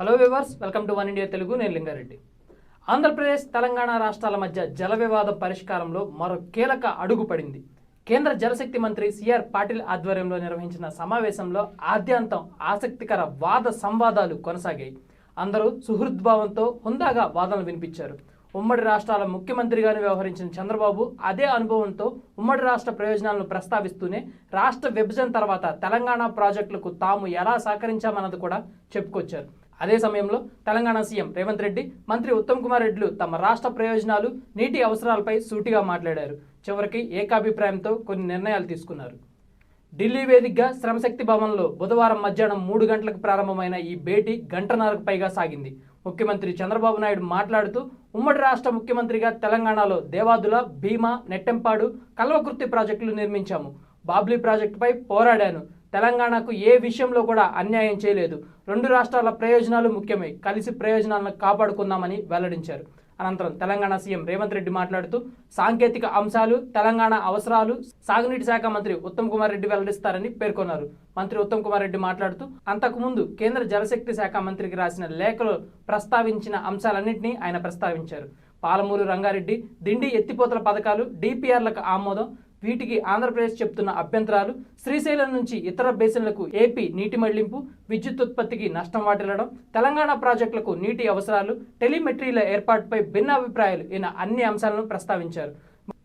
Hello viewers welcome to one India Telugu నేను లింగారెడ్డి. ఆంధ్రప్రదేశ్ తెలంగాణ రాష్ట్రాల మధ్య జల వివాదం పరిష్కారంలో మరో కీలక అడుగు పడింది. కేంద్ర జలశక్తి మంత్రి సిఆర్ పాటిల్ ఆధ్వర్యంలో నిర్వహించిన సమావేశంలో ఆద్యంతం ఆసక్తికర వాద సంవాదాలు కొనసాగాయి. అందరూ సుహృద్భావంతో హుందాగా వాదనలు వినిపించారు. ఉమ్మడి రాష్ట్రాల ముఖ్యమంత్రిగాను వ్యవహరించిన చంద్రబాబు అదే అనుభవంతో ఉమ్మడి రాష్ట్ర ప్రయోజనాలను ప్రస్తావిస్తూనే రాష్ట్ర విభజన తర్వాత తెలంగాణ ప్రాజెక్టులకు తాము ఎలా సహకరించామన్నది కూడా చెప్పుకొచ్చారు. అదే సమయంలో తెలంగాణ సీఎం రేవంత్ రెడ్డి మంత్రి ఉత్తమ్ కుమార్ రెడ్డిలు తమ రాష్ట్ర ప్రయోజనాలు నీటి అవసరాలపై సూటిగా మాట్లాడారు. చివరికి ఏకాభిప్రాయంతో కొన్ని నిర్ణయాలు తీసుకున్నారు. ఢిల్లీ వేదికగా శ్రమశక్తి భవన్లో బుధవారం మధ్యాహ్నం మూడు గంటలకు ప్రారంభమైన ఈ భేటీ గంటన్నరకు పైగా సాగింది. ముఖ్యమంత్రి చంద్రబాబు నాయుడు మాట్లాడుతూ ఉమ్మడి రాష్ట్ర ముఖ్యమంత్రిగా తెలంగాణలో దేవాదుల భీమా నెట్టెంపాడు కల్వకుర్తి ప్రాజెక్టులు నిర్మించాము. బాబ్లీ ప్రాజెక్టుపై పోరాడాను. తెలంగాణకు ఏ విషయంలో కూడా అన్యాయం చేయలేదు. రెండు రాష్ట్రాల ప్రయోజనాలు ముఖ్యమే. కలిసి ప్రయోజనాలను కాపాడుకుందామని వెల్లడించారు. అనంతరం తెలంగాణ సీఎం రేవంత్ రెడ్డి మాట్లాడుతూ సాంకేతిక అంశాలు తెలంగాణ అవసరాలు సాగునీటి శాఖ మంత్రి ఉత్తమ్ కుమార్ రెడ్డి వెల్లడిస్తారని పేర్కొన్నారు. మంత్రి ఉత్తమ్ కుమార్ రెడ్డి మాట్లాడుతూ అంతకుముందు కేంద్ర జలశక్తి శాఖ మంత్రికి రాసిన లేఖలో ప్రస్తావించిన అంశాలన్నింటినీ ఆయన ప్రస్తావించారు. పాలమూరు రంగారెడ్డి దిండి ఎత్తిపోతల పథకాలు డిపిఆర్లకు ఆమోదం వీటికి ఆంధ్రప్రదేశ్ చెప్తున్న అభ్యంతరాలు శ్రీశైలం నుంచి ఇతర బేసిన్లకు ఏపీ నీటి మళ్ళింపు విద్యుత్ ఉత్పత్తికి నష్టం వాటిల్లడం తెలంగాణ ప్రాజెక్టులకు నీటి అవసరాలు టెలిమెట్రీల ఏర్పాటుపై భిన్నాభిప్రాయాలు ఈయన అన్ని అంశాలను ప్రస్తావించారు.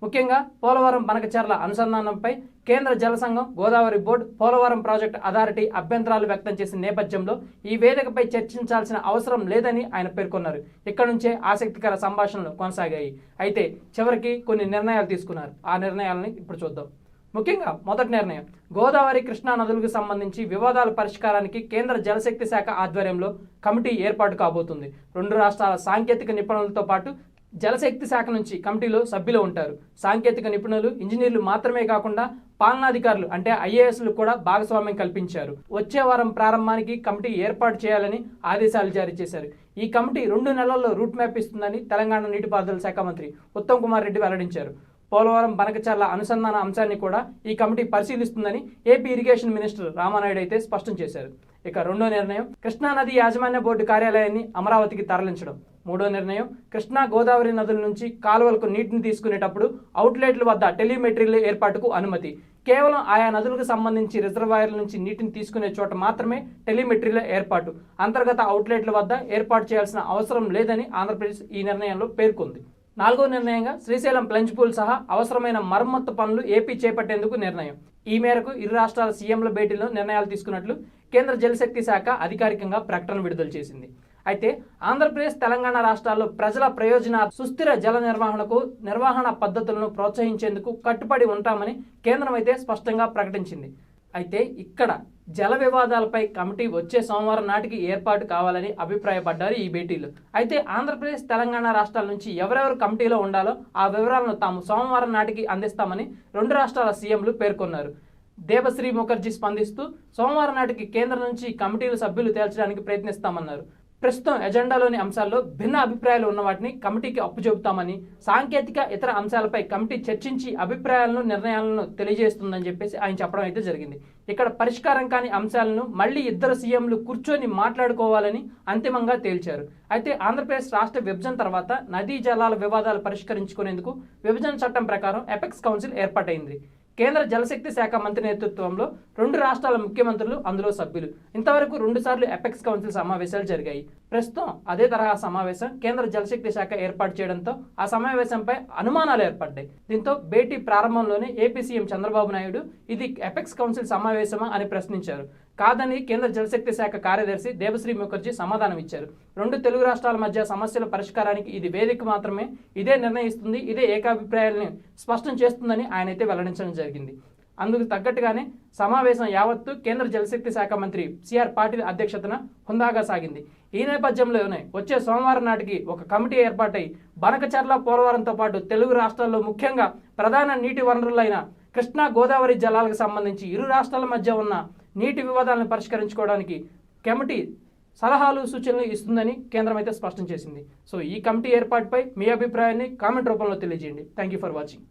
ముఖ్యంగా పోలవరం బనకచర్ల అనుసంధానంపై కేంద్ర జల సంఘం Godavari board Polavaram project authority అభ్యంతరాలు వ్యక్తం చేసిన నేపథ్యంలో ఈ వేదికపై చర్చించాల్సిన అవసరం లేదని ఆయన పేర్కొన్నారు. ఇక్కడ నుంచే ఆసక్తికర సంభాషణలు కొనసాగాయి. అయితే చివరికి కొన్ని నిర్ణయాలు తీసుకున్నారు. ఆ నిర్ణయాలని ఇప్పుడు చూద్దాం. ముఖ్యంగా మొదటి నిర్ణయం గోదావరి కృష్ణా నదులకు సంబంధించి వివాదాల పరిష్కారానికి కేంద్ర జలశక్తి శాఖ ఆధ్వర్యంలో కమిటీ ఏర్పాటు కాబోతుంది. రెండు రాష్ట్రాల సాంకేతిక నిపుణులతో పాటు జలశక్తి శాఖ నుంచి కమిటీలో సభ్యులు ఉంటారు. సాంకేతిక నిపుణులు ఇంజనీర్లు మాత్రమే కాకుండా పాలనాధికారులు అంటే ఐఏఎస్లు కూడా భాగస్వామ్యం కల్పించారు. వచ్చే వారం ప్రారంభానికి కమిటీ ఏర్పాటు చేయాలని ఆదేశాలు జారీ చేశారు. ఈ కమిటీ రెండు నెలల్లో రూట్ మ్యాప్ ఇస్తుందని తెలంగాణ నీటిపారుదల శాఖ మంత్రి ఉత్తమ్ కుమార్ రెడ్డి వెల్లడించారు. పోలవరం బనకచర్ల అనుసంధాన అంశాన్ని కూడా ఈ కమిటీ పరిశీలిస్తుందని ఏపీ ఇరిగేషన్ మినిస్టర్ రామానాయుడు అయితే స్పష్టం చేశారు. ఇక రెండో నిర్ణయం కృష్ణా నది యాజమాన్య బోర్డు కార్యాలయాన్ని అమరావతికి తరలించడం. మూడో నిర్ణయం కృష్ణా గోదావరి నదుల నుంచి కాలువలకు నీటిని తీసుకునేటప్పుడు అవుట్లెట్ల వద్ద టెలిమెట్రీల ఏర్పాటుకు అనుమతి. కేవలం ఆయా నదులకు సంబంధించి రిజర్వాయర్ల నుంచి నీటిని తీసుకునే చోట మాత్రమే టెలిమెట్రీల ఏర్పాటు. అంతర్గత అవుట్లెట్ల వద్ద ఏర్పాటు చేయాల్సిన అవసరం లేదని ఆంధ్రప్రదేశ్ ఈ నిర్ణయంలో పేర్కొంది. నాలుగో నిర్ణయంగా శ్రీశైలం ప్లంజ్ పూల్ సహా అవసరమైన మరమ్మత్తు పనులు ఏపీ చేపట్టేందుకు నిర్ణయం. ఈ మేరకు ఇరు రాష్ట్రాల సీఎంల భేటీలో నిర్ణయాలు తీసుకున్నట్లు కేంద్ర జలశక్తి శాఖ అధికారికంగా ప్రకటన విడుదల చేసింది. అయితే ఆంధ్రప్రదేశ్ తెలంగాణ రాష్ట్రాల్లో ప్రజల ప్రయోజన సుస్థిర జల నిర్వహణకు నిర్వహణ పద్ధతులను ప్రోత్సహించేందుకు కట్టుబడి ఉంటామని కేంద్రం అయితే స్పష్టంగా ప్రకటించింది. అయితే ఇక్కడ జల వివాదాలపై కమిటీ వచ్చే సోమవారం నాటికి ఏర్పాటు కావాలని అభిప్రాయపడ్డారు ఈ భేటీలో. అయితే ఆంధ్రప్రదేశ్ తెలంగాణ రాష్ట్రాల నుంచి ఎవరెవరు కమిటీలో ఉండాలో ఆ వివరాలను తాము సోమవారం నాటికి అందిస్తామని రెండు రాష్ట్రాల సీఎంలు పేర్కొన్నారు. దేవశ్రీ ముఖర్జీ స్పందిస్తూ సోమవారం నాటికి కేంద్రం నుంచి కమిటీల సభ్యులు తేల్చడానికి ప్రయత్నిస్తామన్నారు. ప్రస్తుతం ఎజెండాలోని అంశాల్లో భిన్న అభిప్రాయాలు ఉన్న వాటిని కమిటీకి అప్పుచెబుతామని సాంకేతిక ఇతర అంశాలపై కమిటీ చర్చించి అభిప్రాయాలను నిర్ణయాలను తెలియజేస్తుందని చెప్పేసి ఆయన చెప్పడం అయితే జరిగింది. ఇక్కడ పరిష్కారం కాని అంశాలను మళ్ళీ ఇద్దరు సీఎంలు కూర్చొని మాట్లాడుకోవాలని అంతిమంగా తేల్చారు. అయితే ఆంధ్రప్రదేశ్ రాష్ట్ర విభజన తర్వాత నదీ జలాల వివాదాలు పరిష్కరించుకునేందుకు విభజన చట్టం ప్రకారం ఎపెక్స్ కౌన్సిల్ ఏర్పాటైంది. కేంద్ర జలశక్తి శాఖ మంత్రి నేతృత్వంలో రెండు రాష్ట్రాల ముఖ్యమంత్రులు అందులో సభ్యులు. ఇంతవరకు రెండుసార్లు ఎపెక్స్ కౌన్సిల్ సమావేశాలు జరిగాయి. ప్రస్తుతం అదే తరహా సమావేశం కేంద్ర జలశక్తి శాఖ ఏర్పాటు చేయడంతో ఆ సమావేశంపై అనుమానాలు ఏర్పడ్డాయి. దీంతో భేటీ ప్రారంభంలోనే ఏపీ సీఎం చంద్రబాబు నాయుడు ఇది ఎపెక్స్ కౌన్సిల్ సమావేశమా అని ప్రశ్నించారు. కాదని కేంద్ర జలశక్తి శాఖ కార్యదర్శి దేవశ్రీ ముఖర్జీ సమాధానం ఇచ్చారు. రెండు తెలుగు రాష్ట్రాల మధ్య సమస్యల పరిష్కారానికి ఇది వేదిక మాత్రమే. ఇదే నిర్ణయిస్తుంది ఇదే ఏకాభిప్రాయాలని స్పష్టం చేస్తుందని ఆయన అయితే వెల్లడించడం జరిగింది. అందుకు తగ్గట్టుగానే సమావేశం యావత్తు కేంద్ర జలశక్తి శాఖ మంత్రి సిఆర్ పాటిల్ అధ్యక్షతన హుందాగా సాగింది. ఈ నేపథ్యంలోనే వచ్చే సోమవారం నాటికి ఒక కమిటీ ఏర్పాటై బనకచర్ల పోలవరంతో పాటు తెలుగు రాష్ట్రాల్లో ముఖ్యంగా ప్రధాన నీటి వనరులైన కృష్ణా గోదావరి జలాలకు సంబంధించి ఇరు రాష్ట్రాల మధ్య ఉన్న నీటి వివాదాలను పరిష్కరించుకోవడానికి కమిటీ సలహాలు సూచనలు ఇస్తుందని కేంద్రం అయితే స్పష్టం చేసింది. సో ఈ కమిటీ ఏర్పాటుపై మీ అభిప్రాయాన్ని కామెంట్ రూపంలో తెలియజేయండి. Thank you for watching